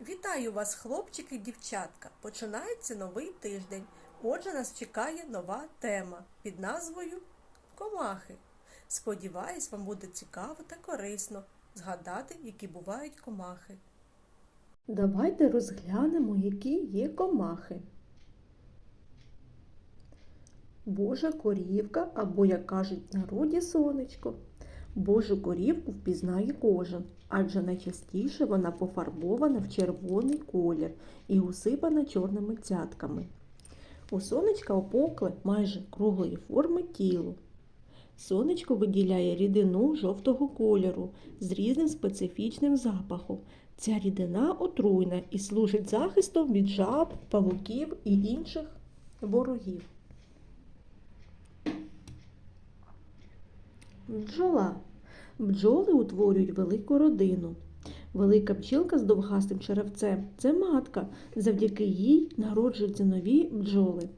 Вітаю вас, хлопчики і дівчатка! Починається новий тиждень. Отже, нас чекає нова тема під назвою Комахи. Сподіваюсь, вам буде цікаво та корисно згадати, які бувають комахи. Давайте розглянемо, які є комахи. Божа корівка або, як кажуть народі, сонечко. Божу корівку впізнає кожен, адже найчастіше вона пофарбована в червоний колір і усипана чорними цятками. У сонечка опукле майже круглої форми тіло. Сонечко виділяє рідину жовтого кольору з різним специфічним запахом. Ця рідина отруйна і служить захистом від жаб, павуків і інших ворогів. Бджола. Бджоли утворюють велику родину. Велика бджілка з довгастим черевцем це матка. Завдяки їй народжуються нові бджоли.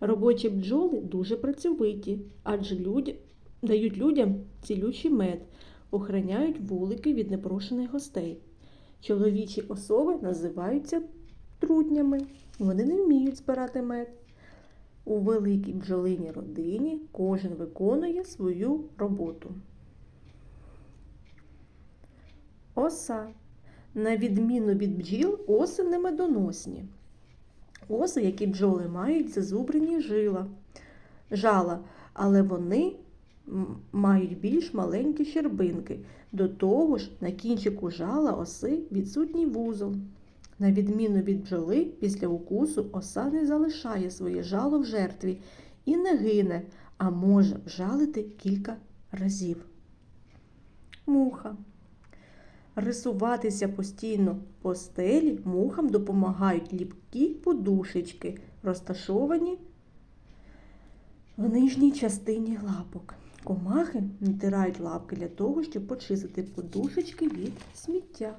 Робочі бджоли дуже працьовиті, адже люди, дають людям цілючий мед, охороняють вулики від непрошених гостей. Чоловічі особи називаються трутнями. Вони не вміють збирати мед. У великій бджолиній родині кожен виконує свою роботу. Оса. На відміну від бджіл, оси не медоносні. Оси, які бджоли мають зазубрені жила, жала, але вони мають більш маленькі щербинки. До того ж, на кінчику жала оси відсутній вузол. На відміну від бджоли, після укусу оса не залишає своє жало в жертві і не гине, а може вжалити кілька разів. Муха. Рисуватися постійно по стелі мухам допомагають ліпкі подушечки, розташовані в нижній частині лапок. Комахи натирають лапки для того, щоб почистити подушечки від сміття.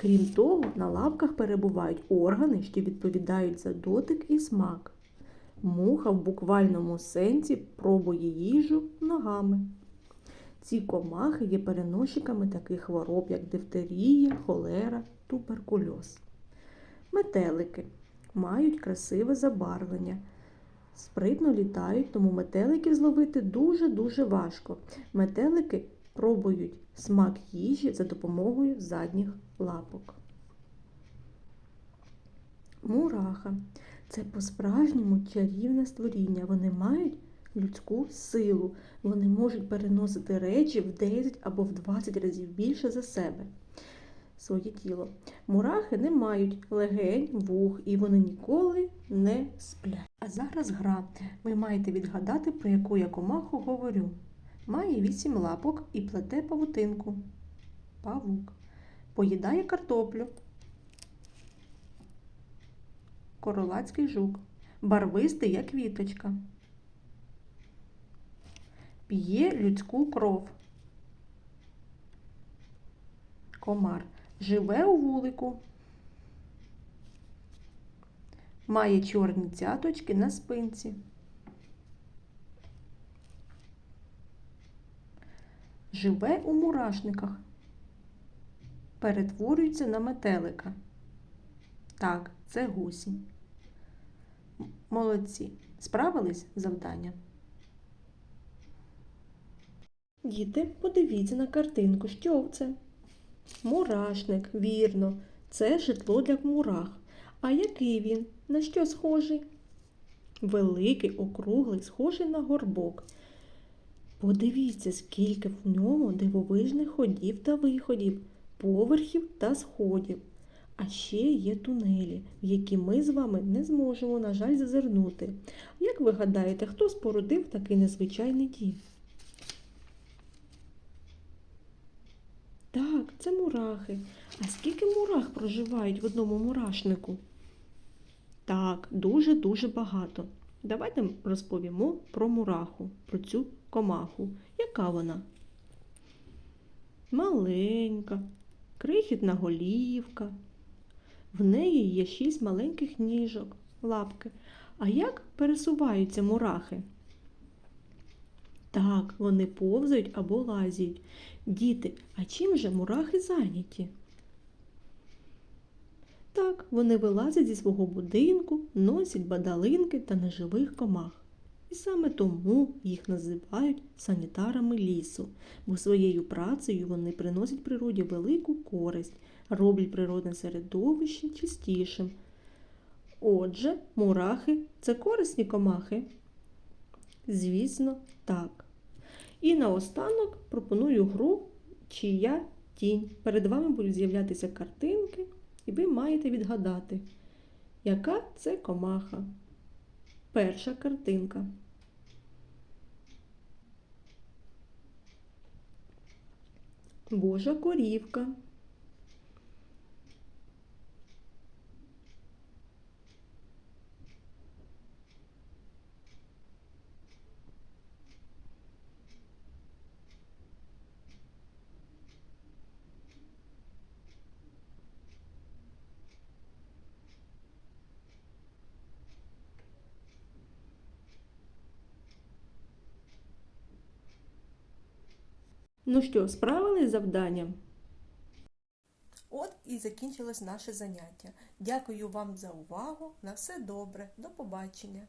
Крім того, на лапках перебувають органи, що відповідають за дотик і смак. Муха в буквальному сенсі пробує їжу ногами. Ці комахи є переносчиками таких хвороб, як дифтерія, холера, туберкульоз. Метелики мають красиве забарвлення. Спритно літають, тому метеликів зловити дуже-дуже важко. Метелики пробують смак їжі за допомогою задніх лапок. Мураха це по-справжньому чарівне створіння. Вони мають людську силу. Вони можуть переносити речі в 10 або в 20 разів більше за себе. Своє тіло. Мурахи не мають легень, вух, і вони ніколи не сплять. А зараз гра. Ви маєте відгадати, про яку я комаху говорю. Має вісім лапок і плете павутинку. Павук. Поїдає картоплю. Королацький жук. Барвистий, як квіточка. П'є людську кров. Комар. Живе у вулику. Має чорні цяточки на спинці. Живе у мурашниках. Перетворюється на метелика. Так, це гусінь. Молодці. Справились з завданням? Діти, подивіться на картинку, що це? Мурашник, вірно, це житло для мурах. А який він? На що схожий? Великий, округлий, схожий на горбок. Подивіться, скільки в ньому дивовижних ходів та виходів, поверхів та сходів. А ще є тунелі, в які ми з вами не зможемо, на жаль, зазирнути. Як ви гадаєте, хто спорудив такий незвичайний дім? Так, це мурахи. А скільки мурах проживають в одному мурашнику? Так, дуже-дуже багато. Давайте розповімо про мураху, про цю комаху. Яка вона? Маленька, крихітна голівка. В неї є шість маленьких ніжок, лапки. А як пересуваються мурахи? Так, вони повзають або лазять. Діти, а чим же мурахи зайняті? Так, вони вилазять зі свого будинку, носять бадалинки та неживих комах. І саме тому їх називають санітарами лісу, бо своєю працею вони приносять природі велику користь, роблять природне середовище чистішим. Отже, мурахи це корисні комахи. Звісно, так. І наостанок пропоную гру Чия тінь. Перед вами будуть з'являтися картинки, і ви маєте відгадати, яка це комаха. Перша картинка. Божа корівка. Ну що, справились з завданням? От і закінчилось наше заняття. Дякую вам за увагу. На все добре. До побачення.